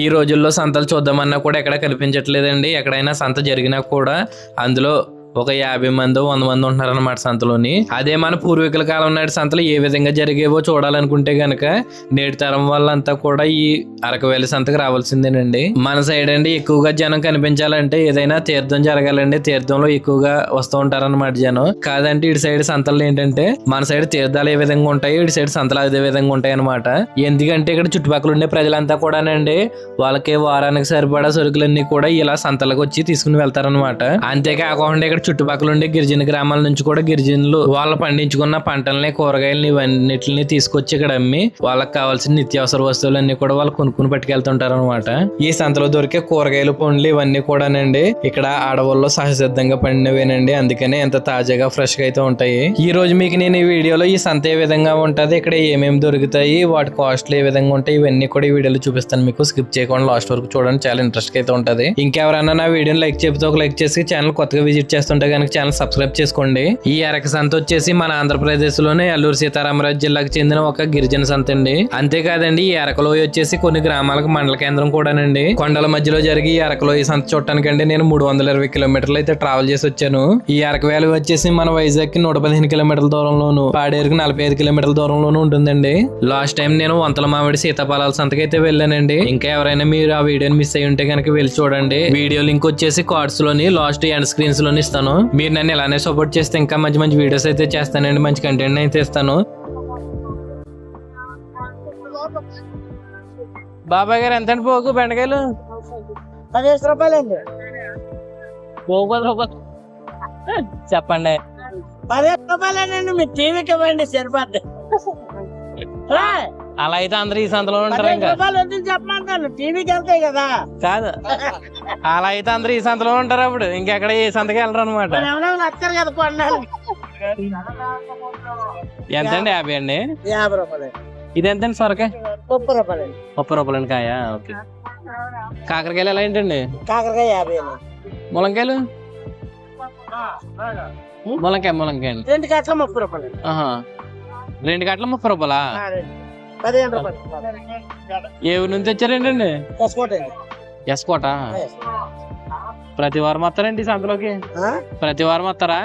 ఈ రోజుల్లో సంతలు చూద్దామన్నా కూడా ఎక్కడ కనిపించట్లేదండి. ఎక్కడైనా సంత జరిగినా కూడా అందులో ఒక యాభై మంది వంద మంది ఉంటున్నారన్నమాట సంతలోని. అదే మన పూర్వీకుల కాలం నాటి సంతలు ఏ విధంగా జరిగేవో చూడాలనుకుంటే గనక నేటి తరం వాళ్ళంతా కూడా ఈ అరకవేలి సంతకు రావాల్సిందేనండి. మన సైడ్ అండి ఎక్కువగా జనం కనిపించాలంటే ఏదైనా తీర్థం జరగాలండి. తీర్థంలో ఎక్కువగా వస్తూ ఉంటారన్నమాట జనం. కాదంటే ఇటు సైడ్ సంతలు ఏంటంటే మన సైడ్ తీర్థాలు ఏ విధంగా ఉంటాయి ఇటు సైడ్ సంతలు అదే విధంగా ఉంటాయి అనమాట ఎందుకంటే ఇక్కడ చుట్టుపక్కల ఉండే ప్రజలంతా కూడానండి వాళ్ళకి వారానికి సరిపడా సరుకులన్నీ కూడా ఇలా సంతలకు వచ్చి తీసుకుని వెళ్తారనమాట అంతేకాకుండా ఇక్కడ చుట్టుపక్కల ఉండే గిరిజన గ్రామాల నుంచి కూడా గిరిజనులు వాళ్ళు పండించుకున్న పంటల్ని కూరగాయలని ఇవన్నిటిని తీసుకొచ్చి ఇక్కడ అమ్మి వాళ్ళకి కావాల్సిన నిత్యావసర వస్తువులన్నీ కూడా వాళ్ళు కొనుక్కుని పట్టుకెళ్తుంటారు అనమాట ఈ సంతలో దొరికే కూరగాయలు పండ్లు ఇవన్నీ కూడానండి ఇక్కడ అడవుల్లో సహసిద్ధంగా పండినవేనండి. అందుకనే ఎంత తాజాగా ఫ్రెష్గా అయితే ఉంటాయి. ఈ రోజు మీకు నేను ఈ వీడియోలో ఈ సంత ఏ విధంగా ఉంటది ఇక్కడ ఏమేమి దొరుకుతాయి వాటి కాస్ట్లు ఏ విధంగా ఉంటాయి ఇవన్నీ కూడా ఈ వీడియోలో చూపిస్తాను. మీకు స్కిప్ చేయకుండా లాస్ట్ వరకు చూడండి చాలా ఇంట్రెస్ట్ అయితే ఉంటుంది. ఇంకెవరైనా నా వీడియోని లైక్ చెప్తే ఒక లైక్ చేసి ఛానల్ కొత్తగా విజిట్ చేస్తుంటే కనుక ఛానల్ సబ్స్క్రైబ్ చేసుకోండి. ఈ అరక సంత వచ్చేసి మన ఆంధ్రప్రదేశ్లోనే అల్లూరు సీతారామరాజు జిల్లాకు చెందిన ఒక గిరిజన సంత అండి. అంతేకాదండి ఈ అరకలోయ వచ్చేసి కొన్ని గ్రామాలకు మండల కేంద్రం కూడానండి. కొండల మధ్యలో జరిగి ఈ అరకలోయ సంత చూడటానికండి నేను మూడు వందల ఇరవై కిలోమీటర్లు అయితే ట్రావెల్ చేసి వచ్చాను. ఈ అరక వ్యాలీ వచ్చేసి మన వైజాగ్కి నూట పదిహేను కిలోమీటర్ల దూరంలోను పాడేరుకి నలభై ఐదు కిలోమీటర్ల దూరంలోనూ ఉంటుందండి. లాస్ట్ టైం నేను వంతల మామిడి సీతాఫలాల సంతకి అయితే వెళ్ళానండి. ఇంకా ఎవరైనా మీరు ఆ వీడియోని మిస్ అయ్యి ఉంటే కనుక వెళ్ళి చూడండి. వీడియో లింక్ వచ్చేసి కార్డ్స్లోని లాస్ట్ ఎండ్ స్క్రీన్స్లోని ఇస్తాను. మీరు నన్ను ఇలానే సపోర్ట్ చేస్తే ఇంకా మంచి మంచి వీడియోస్ అయితే చేస్తానండి మంచి కంటెంట్ అయితే ఇస్తాను. బాబాయ్ గారు ఎంత పోకు బెండకాయలు? పదిహేను రూపాయలండి పోకు పది రూపాయలు. చెప్పండి. పదిహేను రూపాయలేనండి మీ టీవీకి ఇవ్వండి సరిపోద్ది. అలా అయితే అందరూ ఈ సంతలో ఉంటారు ఇంకా. రూపాయలు వద్దని చెప్పమంటాను టీవీకి వెళ్తాయి కదా. కాదు. అలా అయితే అందరూ ఈ సంతలో ఉంటారు అప్పుడు. ఇంకెక్కడ ఏ సంతకి వెళ్ళరు అనమాట నచ్చారు కదా ఎంత అండి యాభై అండి? యాభై రూపాయలు. ఇది ఎంతండి సొరకాయ? ముప్పై రూపాయలండి ముప్పై రూపాయలండి కాయ? ఓకే. కాకరకాయలు ఎలా ఏంటండి? కాకరకాయ యాభై అండి. ములంకాయలు ములంకాయ ములంకాయ అండి. రెండు కట్ల ముప్పై రూపాయలు. రెండు గంటల ముప్పై రూపాయలా? పదిహేను రూపాయలు. ఏ ఊరు నుంచి వచ్చారేంటండి? కసుకోట అండి. ఎస్కోట? ప్రతి వారం వస్తారండి సంతలోకి? ప్రతి వారం వస్తారా?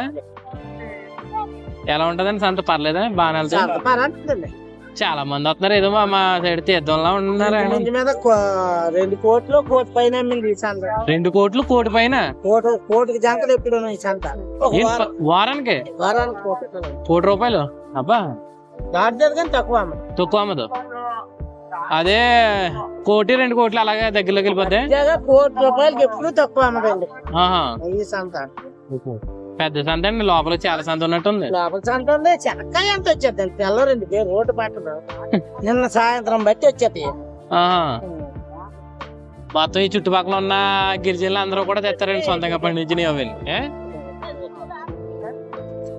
ఎలా ఉంటదండి సంత? పర్లేదా? బాగానే వెళ్తాయి? చాలా మంది వస్తున్నారు. ఏదో మా సైడ్ తీర్థంలా ఉంటున్నారు? రెండు కోట్లు కోటి పైన రెండు కోట్లు కోటి పైన? కోటి కోటికి జంకలు ఎప్పుడు వారానికి? కోటి రూపాయలు? అబ్బా! కానీ తక్కువ అమ్మ. తక్కువ అమ్మదు. అదే కోటి రెండు కోట్లు అలాగే దగ్గరలోకి వెళ్ళిపోతే? కోటి రూపాయలకి ఎప్పుడు తక్కువ అమ్మదండి. ఆహా. ఈ సంత. పెద్ద సంత అండి లోపల చాలా సంత ఉన్నట్టుంది. లోపల సంత ఉంది చెనక్కాయ ఎంత వచ్చేది? తెల్లరండి పేరు రోడ్డు పట్టదు నిన్న సాయంత్రం బట్టి వచ్చేది. ఆహా. మొత్తం ఈ చుట్టుపక్కల ఉన్న గిరిజనులు అందరూ కూడా తెస్తారండి సొంతంగా పండించినవి అవి. ఏ?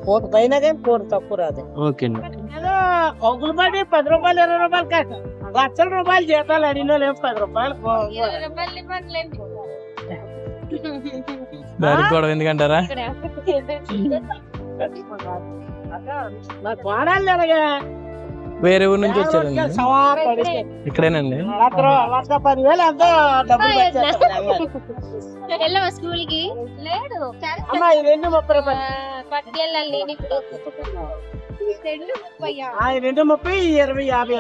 కోటి పైన కానీ కోటి తక్కువ రాదు. ఓకే అండి. ఏదో కొంకులు పడి పది రూపాయలు ఇరవై రూపాయలు కాదు లక్షల రూపాయలు జీతాలు అడిగిన లేవు పది రూపాయలు? గొడవ ఎందుకంటారా? నా కోడలు ఎలాగా? వేరే ఊరు నుంచి వచ్చారండి. ఇక్కడేనండి. పదివేలు ఎంతో డబ్బులు స్కూల్కి రూపాయలు. పట్టుకెళ్ళాలి నేను ఇప్పుడు. రెండు ముప్పై రెండు ముప్పై ఇరవై యాభై.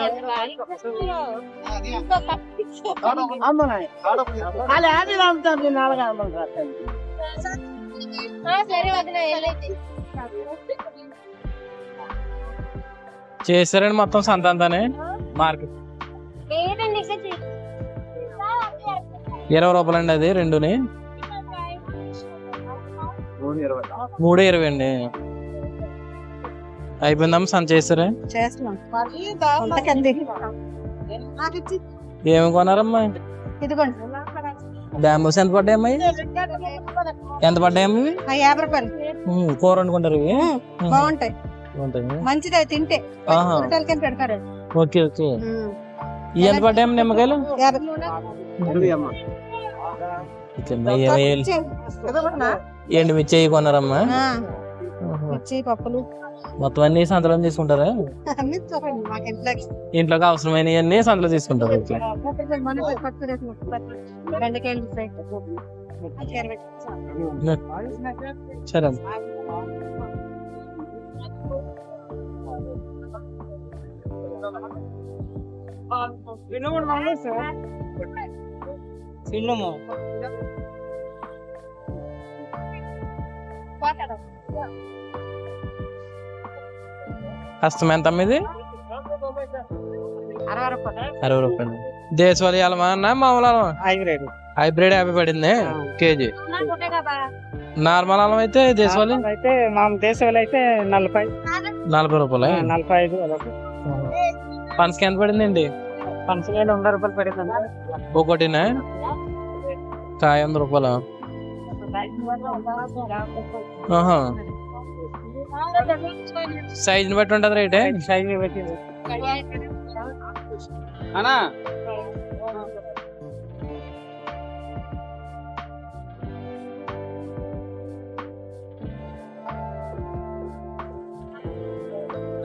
వాళ్ళు యాభై అమ్ముతారు నేను అలాగే అమ్మంటారు ఆ, సరే వదిన వెళ్ళైతే చేశారండి మొత్తం సంత అంతానే మార్కెట్ ఇరవై రూపాయలు అండి అది రెండుని. మూడు ఇరవై అండి. అయిపోయిందమ్మా సంత చేస్తారా? చేస్తున్నాం. అంతకంది ఏమి ఇదిగోండి. డామోస్ ఎంత పడ్డాయమ్మా? ఎంత పడ్డాయమ్మా? యాభై రూపాయలు. కూర వండుకుంటారు ఇవి? బాగుంటాయి. మంచిది తింటే. ఆహా. కూరగాయలకి పెడతారు. Okay okay. ఇవి ఎంత పడ్డాయమ్మా నిమ్మకాయలు. ఎండు మిర్చి కొన్నారమ్మా. మిర్చి పప్పులు. మొత్తం అన్ని సంతలో తీసుకుంటారా అన్ని చూడండి మాకు ఇంట్లోకి. ఇంట్లోకి అవసరమైనవన్నీ సంతలో తీసుకుంటారు ఓకే. మన పట్టు రేట్లు కష్టం ఎంత ఇది అరవై రూపాయలు. దేశవాళీ అలమా అన్న మామూలు అలమా? హైబ్రిడ్. హైబ్రిడ్ యాభై పడింది కేజీ. నార్మల్ అలం అయితే దేశవాళీ? అయితే మా దేశంలో అయితే నలభై. నలభై రూపాయలు? నలభై ఐదు పనసకి ఎంత పడిందండి? పంచవేలు వంద రూపాయలు పడింది ఒకటినా? కాయ వంద రూపాయలు? సైజుని బట్టి ఉంటుంది రేటే? సైజు పెట్టింది అన్నా?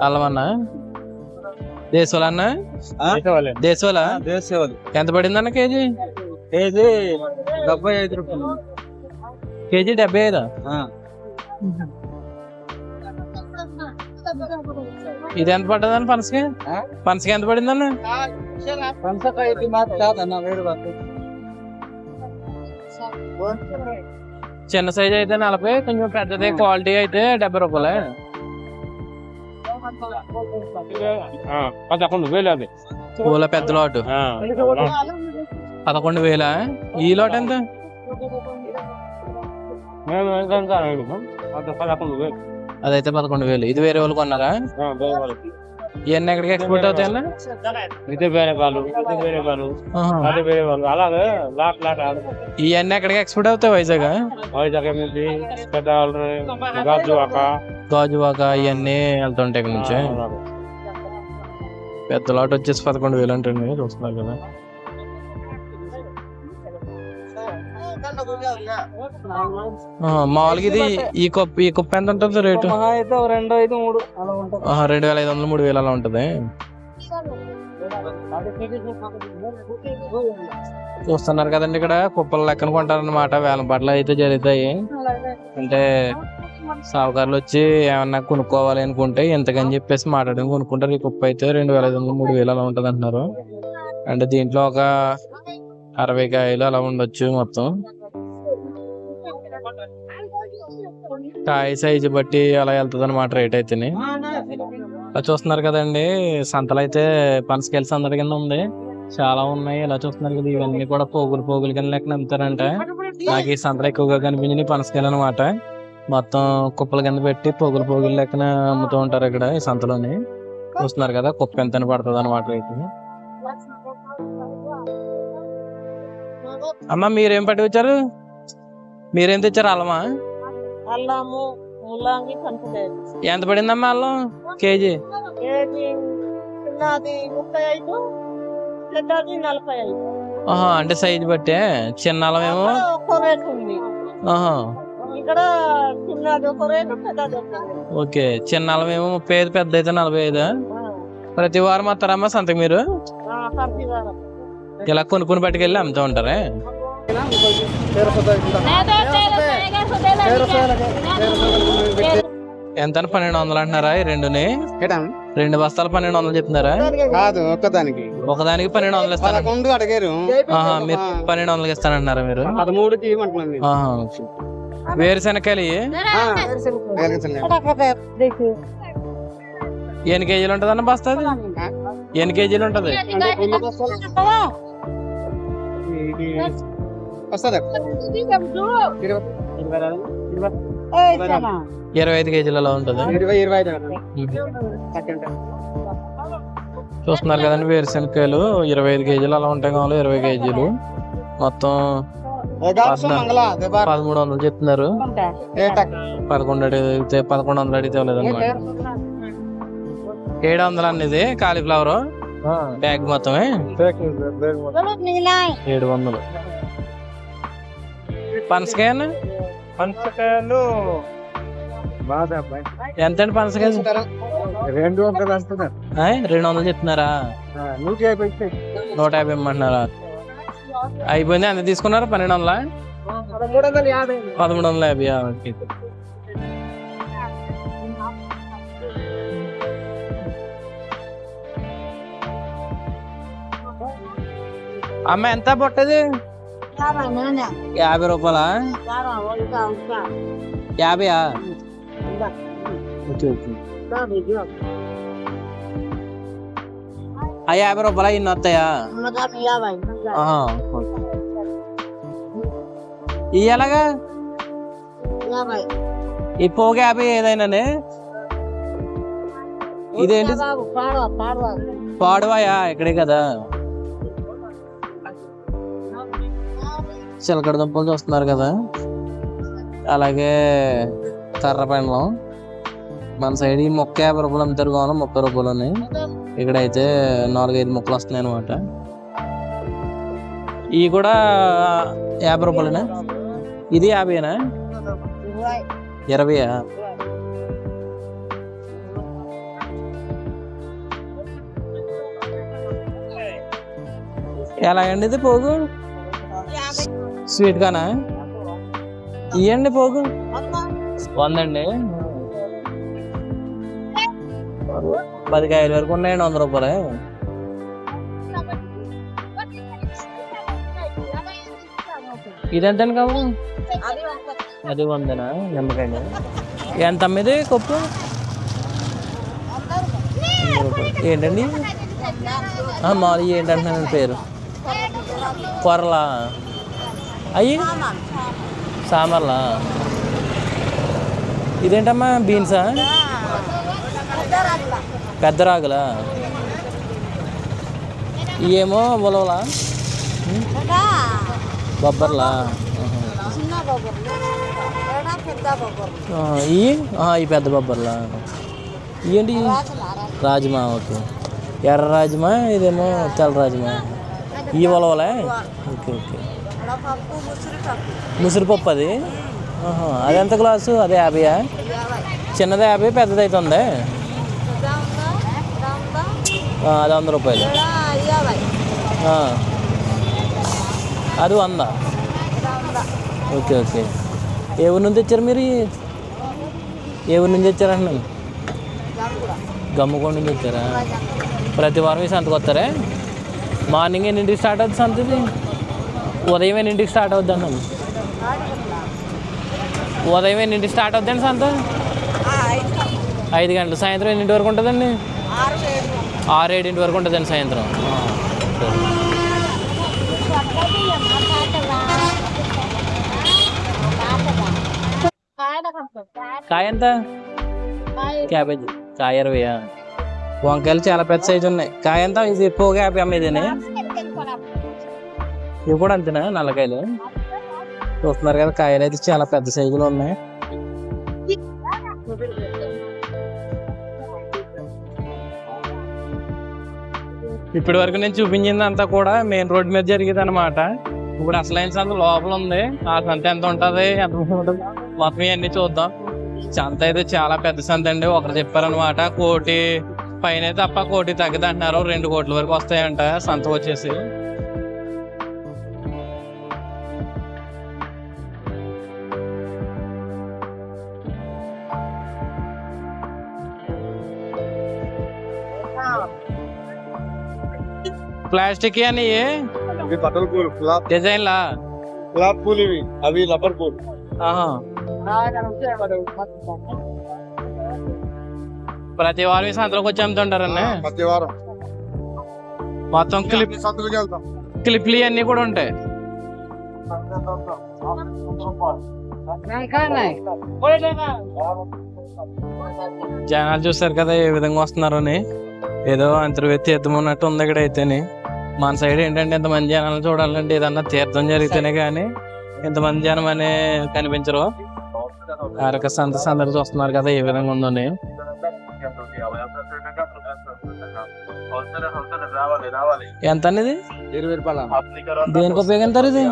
అల్లం అన్న దేశవాళ అన్న దేశవాళ దేశవాళ్ళు ఎంత పడింది అన్న కేజీ? కేజీ డెబ్బై ఐదు రూపాయలు. కేజీ డెబ్బై ఐదా? ఇది ఎంత పడ్డది అన్న పనసకి? ఆ? పనసకి ఎంత పడింది అన్న పంచకాయ మాత్రం కాదన్న వేరు చిన్న సైజ్ అయితే నలభై కొంచెం పెద్దది క్వాలిటీ అయితే డెబ్బై రూపాయలే. పదకొండు వేలు అది. పూల పెద్ద లోటు. పదకొండు వేల? ఈ లోటు ఎంత? పదకొండు వేలు. అదైతే పదకొండు వేలు. ఇది వేరే వాళ్ళు కొన్నారా. ఇవన్నీ ఎక్కడికి ఎక్స్పోర్ట్ అవుతాయన్న? ఇది వేరే వాళ్ళు ఇది వేరే వాళ్ళు ఆహా. అది వేరే వాళ్ళు. అలాగే లాట్ లాట్. ఇవన్నీ ఎక్కడికి ఎక్స్పోర్ట్ అవుతాయి వైజాగ్? వైజాగ్ నుంచి గాజువాక గాజువాక ఇవన్నీ వెళ్తుంటాయి ఇక్కడ నుంచి. పెద్ద లాట్ వచ్చేసి పదకొండు వేలు అంటండి చూస్తున్నారు కదా. మామూలుగా ఇది ఈ కుప్ప ఈ కుప్ప ఎంత ఉంటుంది రేటు? అయితే రెండు ఐదు మూడు అలా ఉంటుంది. ఆహా, రెండు వేల ఐదు వందలు మూడు వేలు అలా ఉంటుంది. చూస్తున్నారు కదండి ఇక్కడ కుప్పల లెక్కన కొంటారన్నమాట వేలం పట్ల అయితే జరుగుతాయి. అంటే సావుకారులు వచ్చి ఏమన్నా కొనుక్కోవాలి అనుకుంటే ఎంతకని చెప్పేసి మాట్లాడుకుని కొనుక్కుంటారు. ఈ కుప్ప అయితే రెండు వేల ఐదు వందలు మూడు వేలు అలా ఉంటుంది అంటున్నారు అంటే దీంట్లో ఒక అరవై కాయలు అలా ఉండొచ్చు మొత్తం. కాయ సైజు బట్టి అలా వెళ్తుంది అనమాట రేట్ అయితేనే. ఇలా చూస్తున్నారు కదండి సంతలు అయితే పనసకాయల సందడి కింద ఉంది. చాలా ఉన్నాయి ఇలా చూస్తున్నారు కదా ఇవన్నీ కూడా పోగులు పోగులు కింద లెక్కన అమ్ముతారంట. నాకు ఈ సంతలు ఎక్కువగా కనిపించింది పనసకాయలు అనమాట మొత్తం కుప్పల కింద పెట్టి పోగులు పోగులు లెక్కన అమ్ముతూ ఉంటారు ఇక్కడ ఈ సంతలోని. చూస్తున్నారు కదా కుప్ప ఎంత పడుతుంది అనమాట రేటు. అమ్మ మీరేం పట్టి వచ్చారు మీరేం తెచ్చారు అలమా అల్లము ముల్లంగి ఎంత పడిందమ్మా అల్లం? కేజీ? కేజీ చిన్నది ముప్పై ఐదు పెద్దది నలభై ఐదు. ఆహా అంటే సైజు బట్టే చిన్న అల్లం ఏమో? ఒక్కో రేటు ఉంది. ఆహా. ఇక్కడ చిన్నది ఒక రేటు పెద్దది. ఓకే చిన్న అల్లం ఏమో ముప్పై ఐదు పెద్ద అయితే నలభై ఐదు. ప్రతి వారం వస్తారమ్మా సంతకు మీరు. ఇలా కొనుక్కొని పట్టుకెళ్ళి అమ్ముతూ ఉంటారే? ఎంత అని పన్నెండు వందలు అంటున్నారా? ఈ రెండుని? రెండు బస్తాలు పన్నెండు వందలు చెప్తున్నారా? కాదు ఒక్కదానికి. ఒకదానికి పన్నెండు వందలు ఇస్తాను. అడిగారు. మీరు పన్నెండు వందలకి ఇస్తానంటున్నారా మీరు? ఆ, వేరుశనగ. ఎన్ని కేజీలు ఉంటుంది అన్న బస్తాది ఎన్ని కేజీలు ఉంటది? వస్తుంది? ఇరవై ఐదు కేజీలు అలా ఉంటుంది. చూస్తున్నారు కదండి వేరుశనగకాయలు. ఇరవై ఐదు కేజీలు అలా ఉంటాయి కావాలి ఇరవై కేజీలు. మొత్తం పదమూడు వందలు చెప్తున్నారు. పదకొండు అడిగితే పదకొండు వందలు అడిగితే లేదన్నమాట ఏడు వందలు అన్నది కాలీఫ్లవర్? బ్యాగ్ మొత్తమే. ఏడు వందలు. పనసకాయ అన్న? పంచకాయలు ఎంతండి పనసకాయ రెండు వందలు ఆయ్, రెండు వందలు చెప్తున్నారా? నూట యాభై నూట యాభై ఇమ్మంటున్నారా? అయిపోయింది ఎంత తీసుకున్నారా? పన్నెండు వందల? పదమూడు వందల యాభై ఓకే. అమ్మ ఎంత పట్టది యాభై రూపాయలా? యాభైయా? Okay, okay. ఆ యాభై రూపాయల ఇన్ని వస్తాయా. ఇవి ఎలాగా ఈ పోగ యాభై ఏదైనానే? ఇదేంటి? పాడువాయా? ఇక్కడే కదా. చిలకడ దుంపలు చూస్తున్నారు కదా. అలాగే తర్ర పండ్లం మన సైడ్ ఈ మొక్క యాభై రూపాయలు అమ్ముతారు కావాలి? ముప్పై రూపాయలు ఇక్కడైతే నాలుగైదు మొక్కలు వస్తున్నాయి అనమాట ఇవి కూడా యాభై రూపాయలేనా? ఇది యాభైనా ఇరవయా? ఎలాగండి ఇది పోగు? స్వీట్ గానా ఇవ్వండి పోగు. వందండి. పది కాయల వరకు ఉన్నాయండి వంద రూపాయలే. ఇదెంతండి కావు? అది వందనా? నిమ్మకాయ ఎంత అమ్మేది కొప్పు? ఏంటండి? మాది ఏంటంటున్నాను పేరు. కొరలా. అయ్యి? సాంబార్లా? ఇదేంటమ్మా బీన్సా? పెద్ద రాగులా ఇవేమో ఉలవలా? బొబ్బర్లా? ఈ? ఈ పెద్ద బొబ్బర్లా. ఇవేంటి రాజమా ఓకే. ఎర్ర రాజమా ఇదేమో తెల్ల రాజమా? ఈ ఉలవలే? Okay okay. ముసిరిపప్పు అది? అది ఎంత గ్లాసు? అదే యాభైయా? చిన్నది యాభై పెద్దది అయితే ఉంది? ఆ, అది వంద రూపాయలు. అది వంద. Okay okay. ఏ ఊరు నుంచి తెచ్చారు మీరు? ఏ ఊరు నుంచి తెచ్చారు అంటున్నాను? గమ్ముకోండి నుంచి వచ్చారా? ప్రతి వారం ఈ సంతకు వస్తారా? మార్నింగ్ ఎన్నింటికి స్టార్ట్ అవుతుంది సంత ఇది ఉదయం ఎన్నింటికి స్టార్ట్ అవుద్ది ఉదయం ఎన్నింటికి స్టార్ట్ అవుద్దండి సంత? ఐదు గంటలు. సాయంత్రం ఎన్నింటి వరకు ఉంటుందండి? ఆరు ఏడింటి వరకు ఉంటుందండి సాయంత్రం. కాయ ఎంత? క్యాబేజీ. కాయ ఇరవయా? వంకాయలు చాలా పెద్ద సైజు ఉన్నాయి. కాయ ఎంత? ఇది ఎక్కువగా యాభై అమ్మేదేనే ఇవి కూడా అంతేనా? నల్లకాయలు? చూస్తున్నారు కదా కాయలు అయితే చాలా పెద్ద సైజులో ఉన్నాయి. ఇప్పటి వరకు నేను చూపించింది అంతా కూడా మెయిన్ రోడ్ మీద జరిగేది అనమాట ఇప్పుడు అసలైన సంత లోపల ఉంది. ఆ సంత ఎంత ఉంటుంది? ఎంత ఉంటుంది? మొత్తం ఇవన్నీ చూద్దాం. సంత అయితే చాలా పెద్ద సంత అండి. ఒకరు చెప్పారనమాట కోటి పైన తప్ప కోటి తగ్గదంటున్నారు. రెండు కోట్ల వరకు వస్తాయంట సంత వచ్చేసి. ప్లాస్టిక్ అని. ఇవి బట్టల పూలు గులాబ్ డిజైన్లా. గులాబ్ పూలు ఇవి. అవి రబ్బర్ పూలు ఆహా. ప్రతి వారం ఈ సంతలోకి వచ్చి అమ్ముతుంటారన్న? ప్రతి వారం. మొత్తం క్లిప్ సంతకు వెళ్తాం. క్లిప్లు అన్ని కూడా ఉంటాయి. జనాలు చూస్తారు కదా ఏ విధంగా వస్తున్నారని. ఏదో అంతర్వేది తీర్థం ఉన్నట్టు ఉంది ఇక్కడ అయితేనే. మన సైడ్ ఏంటంటే ఇంతమంది జనాలు చూడాలంటే ఏదన్నా తీర్థం జరిగితేనే కానీ ఇంతమంది జనం అనే కనిపించరు. ఆరక సంత సందడి చూస్తున్నారు కదా ఏ విధంగా ఉందని. ఎంత అనేది దేనికి ఉపయోగిస్తారు ఇది?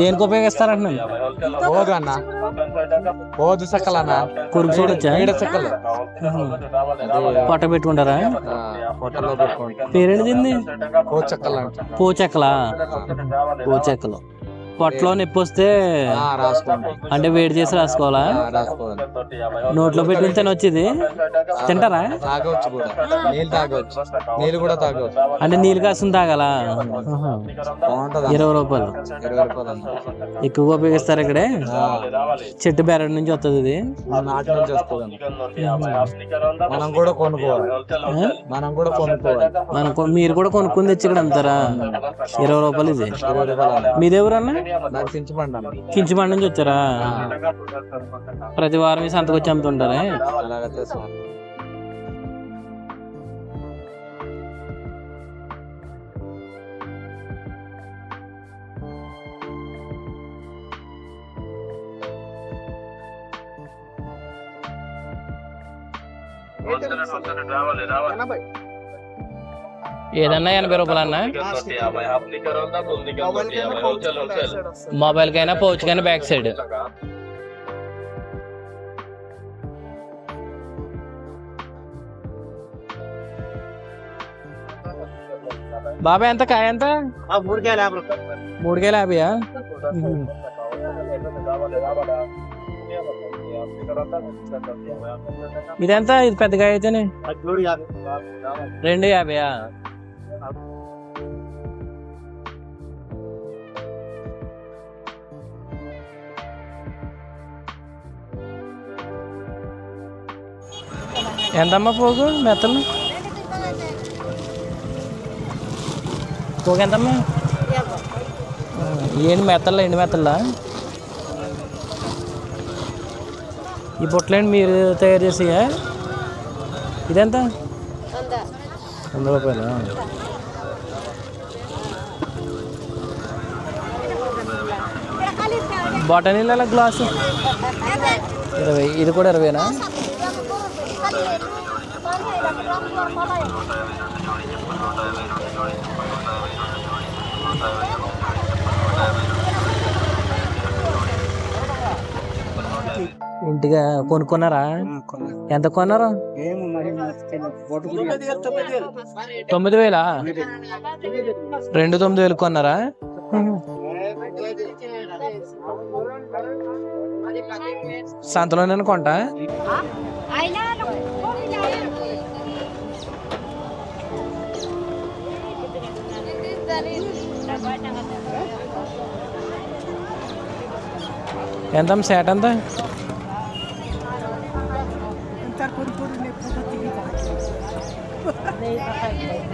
దేనికి ఉపయోగిస్తారు అంటున్నాను పోదు అన్న. పోదు సక్కలు అన్న కొరుకు చూడొచ్చా ఈడ సక్కలు. పొట్ట పెట్టుకుంటారా? పేరేంటి దీన్ని పో చెక్కలు అంట. పూచెక్కలా. పూచెక్కలు. పొట్టలో నొప్పి వస్తే అంటే వేడి చేసి రాసుకోవాలా? నోట్లో పెట్టుకుని తినొచ్చింది తింటారా? తాగవచ్చు కూడా. నీళ్ళు తాగవచ్చు. నీళ్ళు కూడా తాగవచ్చు. అంటే నీళ్ళు కాసుకుని తాగాలా? ఇరవై రూపాయలు. ఇరవై రూపాయలు అన్న ఎక్కువగా ఉపయోగిస్తారు ఇక్కడే? చెట్టు బెరడు నుంచి వస్తుంది ఇది. నాటి నుంచి వస్తుంది అన్న మనం కూడా కొనుక్కోవాలి. ఆ? మనం కూడా కొనుక్కోవాలి. మనం మీరు కూడా కొనుక్కొని తెచ్చి ఇక్కడ అమ్ముతారా? ఇరవై రూపాయలు ఇది. మీదెవరన్నా చించమండి అన్న కించిమండి నుంచి వచ్చారా? ప్రతి వారం ఈ సంతకు వచ్చి అమ్ముతుంటారా? అలాగే చేస్తాం. ఏదన్నా ఎనభై రూపాయలు అన్న? మొబైల్ కైనా పౌచ్ కైనా బ్యాక్ సైడ్ బాబాయ్ ఎంత? కాయ ఎంత? మూడు కేలు యాభై రూపాయలు. మూడు కేలు యాభైయా ఇదెంత? ఇది పెద్ద కాయ అయితేనే. మూడు యాభై. రెండు యాభైయా? ఎంతమ్మా పోగు? మెత్తలు? పోగు ఎంతమ్మా ఏంటి మెత్తలు ఎండి మెత్తల్లా ఈ బుట్టలేండి మీరు తయారు చేసి ఇదెంత? వంద రూపాయలు? బాటనీల గ్లాసు? ఇరవై ఇది కూడా ఇరవైనా? ఇంటిగా కొనుక్కున్నారా? ఎంత కొన్నారు? తొమ్మిది వేలా? రెండు తొమ్మిది వేలు కొన్నారా? సంతలోనే కొంటా ఎంత సేట్ ఎంత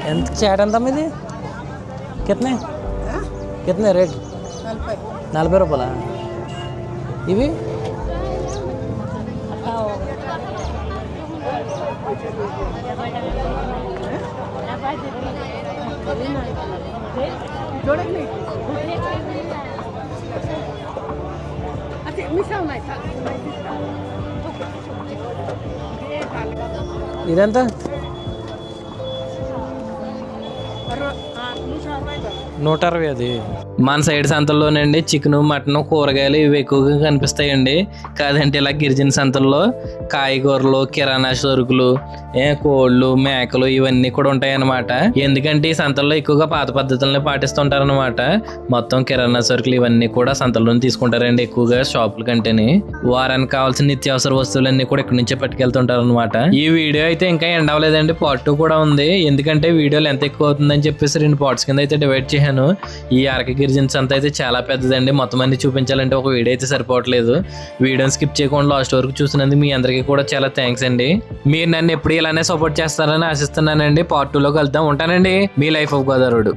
ఎంత చాట్ ఎంత ఇది? కితనే? కితనే రేట్? నలభై రూపాయలా? ఇవి? ఇదెంత నూట అరవై అది మన సైడ్ సంతల్లోనండి చికెన్ మటన్ కూరగాయలు ఇవి ఎక్కువగా కనిపిస్తాయండి. కాదంటే ఇలా గిరిజన సంతల్లో కాయగూరలు కిరాణా సరుకులు కోళ్ళు మేకలు ఇవన్నీ కూడా ఉంటాయన్నమాట. ఎందుకంటే ఈ సంతల్లో ఎక్కువగా పాత పద్ధతులను పాటిస్తుంటారనమాట మొత్తం కిరాణా సరుకులు ఇవన్నీ కూడా సంతల్లోనే తీసుకుంటారండి ఎక్కువగా షాపుల కంటేని. వారానికి కావాల్సిన నిత్యావసర వస్తువులన్నీ కూడా ఇక్కడ నుంచే పట్టుకెళ్తుంటారనమాట ఈ వీడియో అయితే ఇంకా ఎండ్ అవ్వలేదండి. పార్ట్ టూ కూడా ఉంది. ఎందుకంటే వీడియోలు ఎంత ఎక్కువ అవుతుందని చెప్పేసి రెండు పార్ట్స్ కింద అయితే డివైడ్ చేశాను. ఈ అరకగిరి గిరిజన్స్ అంతా అయితే చాలా పెద్దదండి. మొత్తం అన్ని చూపించాలంటే ఒక వీడియో అయితే సరిపోవట్లేదు. వీడియోని స్కిప్ చేయకుండా లాస్ట్ వరకు చూసినందుకు మీ అందరికీ కూడా చాలా థ్యాంక్స్ అండి. మీరు నన్ను ఎప్పుడు ఇలానే సపోర్ట్ చేస్తారని ఆశిస్తున్నానండి. పార్ట్ టూలో కలుద్దాం ఉంటానండి. మీ లైఫ్ ఆఫ్ గోదావరుడు